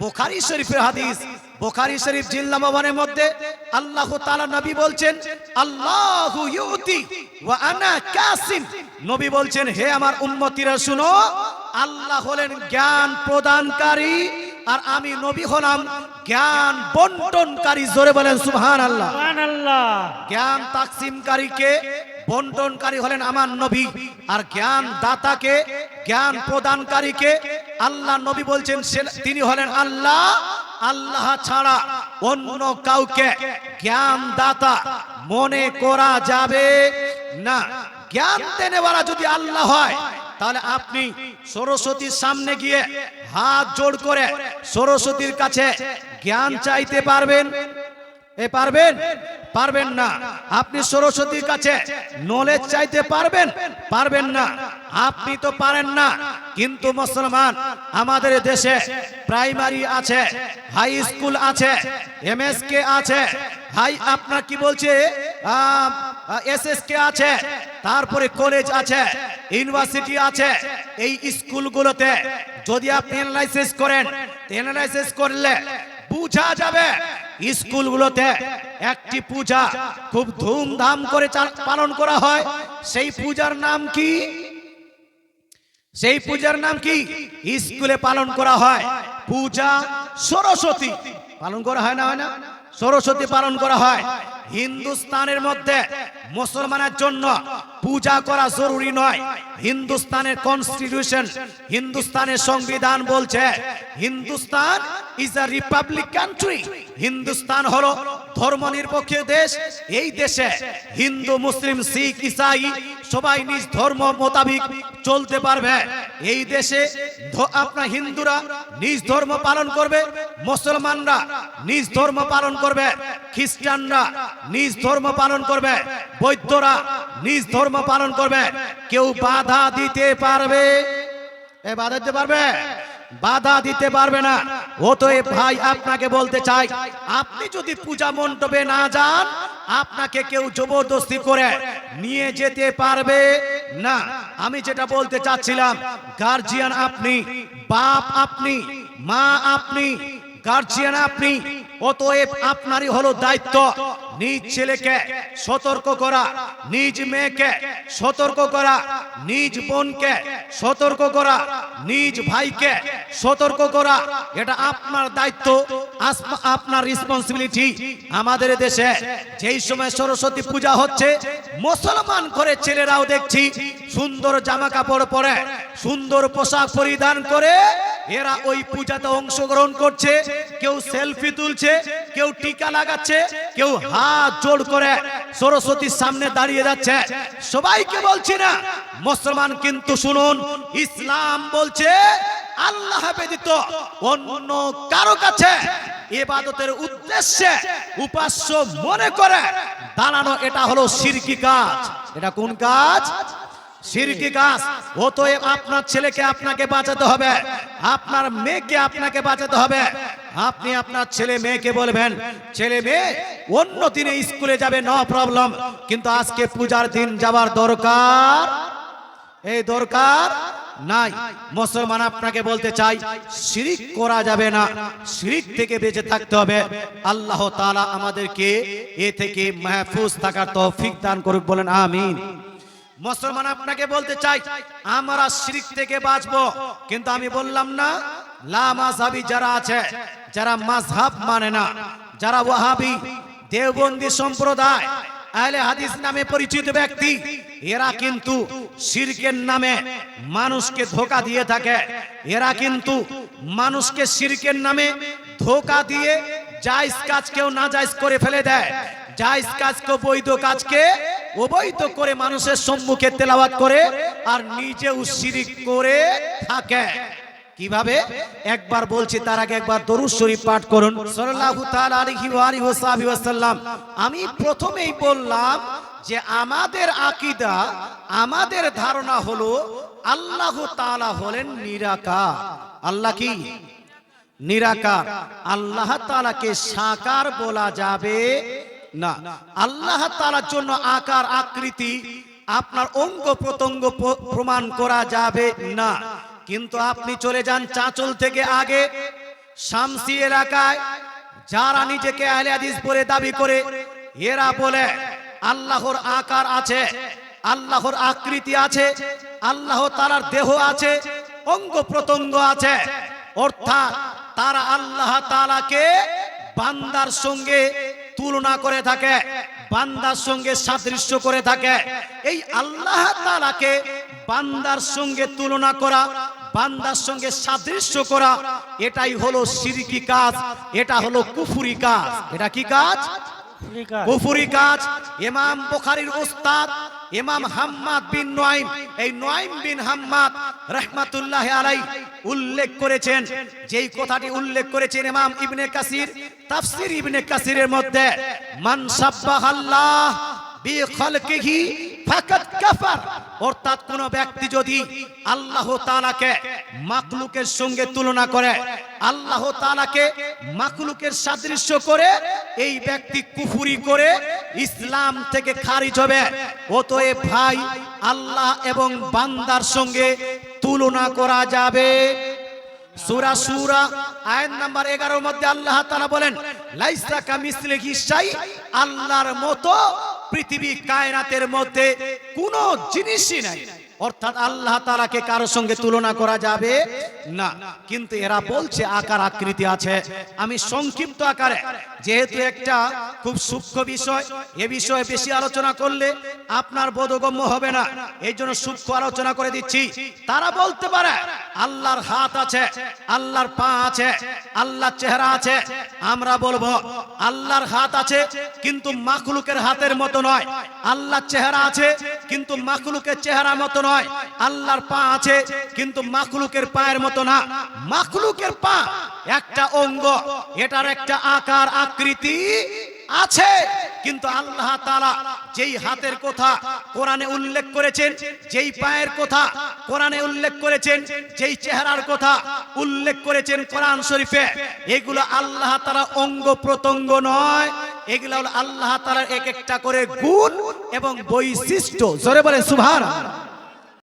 বোখারি শরীফের হাদিস। বোখারি শরীফ জিল্লা মধ্যে আল্লাহ তাআলা নবী বলছেন আল্লাহু ইউতি ওয়া আনা কাসিম। নবী বলছেন হে আমার উম্মতিরা শুনো আল্লাহ হলেন জ্ঞান প্রদানকারী আর আমি নবী হলাম জ্ঞান বন্টনকারী। জোরে বলেন সুবহানাল্লাহ। সুবহানাল্লাহ। জ্ঞান তাকসিমকারীকে বন্টনকারী হলেন আমার নবী। আর জ্ঞান দাতাকে জ্ঞান প্রদানকারীকে আল্লাহ নবী বলছেন তিনি হলেন আল্লাহ। আল্লাহ ছাড়া অন্য কাউকে জ্ঞান দাতা মনে করা যাবে না। জ্ঞান দেনেওয়ালা যদি আল্লাহ হয়, তাহলে আপনি সরস্বতীর সামনে গিয়ে হাত জোড় করে সরস্বতীর কাছে জ্ঞান চাইতে পারবেন। এ পারবেন? পারবেন না। আপনি সরস্বতীর কাছে নলেজ চাইতে পারবেন? পারবেন না। আপনি তো পারেন না। কিন্তু মুসলমান, আমাদের দেশে প্রাইমারি আছে হাই স্কুল আছে এমএসকে আছে। হাই আপনার কি বলছে? এসএসকে আছে, তারপরে কলেজ আছে ইউনিভার্সিটি আছে। এই স্কুলগুলোতে যদি আপনি অ্যানালাইসিস করেন অ্যানালাইসিস করলে বুঝা যাবে স্কুলগুলোতে একটি পূজা খুব ধুমধাম করে পালন করা হয়। সেই পূজার নাম কি? সেই পূজার নাম কি? স্কুলে পালন করা হয়। পূজা সরস্বতী। পালন করা হয় না হয় না? সরস্বতী পালন করা হয়। হিন্দুস্তানের মধ্যে মুসলমানের জন্য পূজা করা জরুরি নয়। হিন্দুস্তানের কনস্টিটিউশন হিন্দুস্তানের সংবিধান বলছে, Hindustan is a republic country Hindustan হলো ধর্মনিরপেক্ষ দেশ, এই দেশে হিন্দু, মুসলিম, শিখ, ইসাই সবাই নিজ ধর্ম মোতাবিক চলতে পারবে। এই দেশে আপনার হিন্দুরা নিজ ধর্ম পালন করবে, মুসলমানরা নিজ ধর্ম পালন করবে, খ্রিস্টানরা নিজ ধর্ম পালন করবে, বৌদ্ধরা নিজ ধর্ম পালন করবে। কেউ বাধা দিতে পারবে, এ বাধা দিতে পারবে? বাধা দিতে পারবে না। অতএব ভাই, আপনাকে বলতে চাই, আপনি যদি পূজা মণ্ডপে না যান, আপনাকে কেউ জবরদস্তি করে নিয়ে যেতে পারবে না। আমি যেটা বলতে চাচ্ছিলাম গার্জিয়ান আপনি, বাপ আপনি, মা আপনি গার্জিয়ান আপনি অতএব আপনারই হলো দায়িত্ব। নিজ ছেলেকে সতর্ক করা, নিজ মেয়েকে সতর্ক করা, নিজ বোনকে সতর্ক করা, নিজ ভাইকে সতর্ক করা, এটা আপনার দায়িত্ব আপনার রেসপন্সিবিলিটি আমাদের দেশে যেই সময় সরস্বতী পূজা হচ্ছে, মুসলমান করে ছেলেরাও দেখছি সুন্দর জামা কাপড় পরে, সুন্দর পোশাক পরিধান করে এরা ওই পূজাতে অংশগ্রহণ করছে। কেউ সেলফি তুলছে, কেউ টিকা লাগাচ্ছে, কেউ হাত জোড় করে সরস্বতীর সামনে দাঁড়িয়ে যাচ্ছে। সবাইকে বলছি না, মুসলমান কিন্তু শুনুন, ইসলাম বলছে, আল্লাহ ব্যতীত অন্য কারও কাছে ইবাদতের উদ্দেশ্যে উপাস্য মনে করে, দাঁড়ানো এটা হলো সিরকি কাজ। এটা কোন কাজ? সিরকি গাছ, অতএব আপনার ছেলেকে আপনাকে বাঁচাতে হবে। আপনার মেয়েকে আপনাকে বাঁচাতে হবে। আপনি আপনার ছেলে মেয়েকে বলবেন, ছেলে মেয়ে, অন্য দিনে স্কুলে যাবে, নো প্রবলেম। কিন্তু আজকে পূজার দিন যাবার দরকার? এই দরকার নাই। মুসলমান আপনাকে বলতে চাই, শিরিক করা যাবে না। শিরিক থেকে বেঁচে থাকতে হবে। আল্লাহ তাআলা আমাদেরকে এ থেকে মাহফুজ থাকার তৌফিক দান করুক, বলেন আমিন। মুসলমান আপনাকে বলতে চাই, আমরা শিরিক থেকে বাঁচবো। কিন্তু আমি বললাম না, লা মাযহাবি যারা আছে, যারা মাযহাব মানে না, যারা ওয়াহাবি, দেওবন্দি সম্প্রদায়, আহলে হাদিস নামে পরিচিত ব্যক্তি, এরা কিন্তু শিরকের নামে মানুষকে ধোকা দিয়ে থাকে। এরা কিন্তু মানুষকে শিরকের নামে ধোকা দিয়ে জায়েজ কাজকেও না জায়েজ করে ফেলে দেয়। জায়েজ কাজকে বৈধ কাজকে অবৈধ করে মানুষের সম্মুখে তেলাওয়াত করে আর নিজেও শিরিক করে থাকে। কীভাবে? একবার বলছি, তার আগে একবার দরুদ শরীফ পাঠ করুন। সাল্লাল্লাহু তাআলা আলাইহি ওয়া আলিহি ওয়াসাল্লাম আমি প্রথমেই বললাম যে, আমাদের আকীদা, আমাদের ধারণা হলো, আল্লাহ তাআলা হলেন নিরাকার। আল্লাহ কি? নিরাকার। আল্লাহ তাআলাকে সাকার বলা যাবে না। আল্লাহ তাআলার জন্য আকার, আকৃতি, আপনার অঙ্গ প্রত্যঙ্গ প্রমাণ করা যাবে না। কিন্তু আপনি চলে যান চাঁচল থেকে আগে, শামসি এলাকায়, যারা নিজেকে আহলে হাদিস বলে দাবি করে, এরা বলে, আল্লাহর আকার আছে, আল্লাহর আকৃতি আছে, আল্লাহ তালার দেহ আছে, অঙ্গ প্রত্যঙ্গ আছে। অর্থাৎ তারা আল্লাহ তালাকে বান্দার সঙ্গে তুলনা করে থাকে বান্দার সঙ্গে সাদৃশ্য করে থাকে। এই আল্লাহ তালাকে বান্দার সঙ্গে তুলনা করা বান্দার সঙ্গে সাদৃশ্য করা এটাই হলো সিরিকি কাজ এটা হলো কুফুরি কাজ। এটা কি কাজ? কুফুরি কাজ। ইমাম বুখারীর উস্তাদ ইমাম হাম্মাদ বিন নোয়াইম, এই নোয়াইম বিন হাম্মাদ রহমাতুল্লাহ আলাই উল্লেখ করেছেন। যেই কথাটি উল্লেখ করেছেন ইমাম ইবনে কাসির, তাফসীর ইবনে কাসিরের মধ্যে, মান সাব্বাহাল্লাহ বি খালকিহি ফাকাত কাফার। অর্থাৎ কোন ব্যক্তি যদি আল্লাহ তাআলাকে মাখলুকের সঙ্গে তুলনা করে, আল্লাহ তাআলাকে মাখলুকের সাদৃশ্য করে, এই ব্যক্তি কুফুরি করে, ইসলাম থেকে খারিজ হবে। অতএব ভাই, আল্লাহ এবং বান্দার সঙ্গে তুলনা করা যাবে। সূরা সূরা, আয়াত নাম্বার 11 এর মধ্যে আল্লাহ তাআলা বলেন, লাইসা কামিসলিহি শাই আল্লাহর মতো পৃথিবী কায়নাতের মধ্যে কোনো জিনিসই নাই। অর্থাৎ আল্লাহ তাআলাকে কারও সঙ্গে তুলনা করা যাবে না। কিন্তু এরা বলছে, আকার আকৃতি আছে। আমি সংক্ষিপ্ত আকারে, যেহেতু একটা খুব সূক্ষ্ম বিষয়, এ বিষয়ে বেশি আলোচনা করলে আপনার বোধগম্য হবে না। এই জন্য সূক্ষ্ম আলোচনা করে দিচ্ছি। তারা বলতে পারে, আল্লাহর হাত আছে, আল্লাহর পা আছে, আল্লাহর চেহারা আছে। আমরা বলব, আল্লাহর হাত আছে, কিন্তু মাখলুকের হাতের মতো নয়। আল্লাহর চেহারা আছে, কিন্তু মাখলুকের চেহারা মতো নয়। আল্লাহর পা আছে, কিন্তু মাখলুকের পায়ের মতো না। মাখলুকের পা একটা অঙ্গ, এটার একটা আকার, আকৃতি আছে। কিন্তু আল্লাহ তাআলা যেই হাতের কথা কোরআনে উল্লেখ করেছেন, যেই পায়ের কথা কোরআনে উল্লেখ করেছেন, যেই চেহারার কথা উল্লেখ করেছেন কোরআন শরীফে, এগুলো আল্লাহ তাআলা অঙ্গ প্রত্যঙ্গ নয়। এগুলো আল্লাহ তাআলার এক একটা করে গুণ এবং বৈশিষ্ট্য। জোরে বলে সুবহান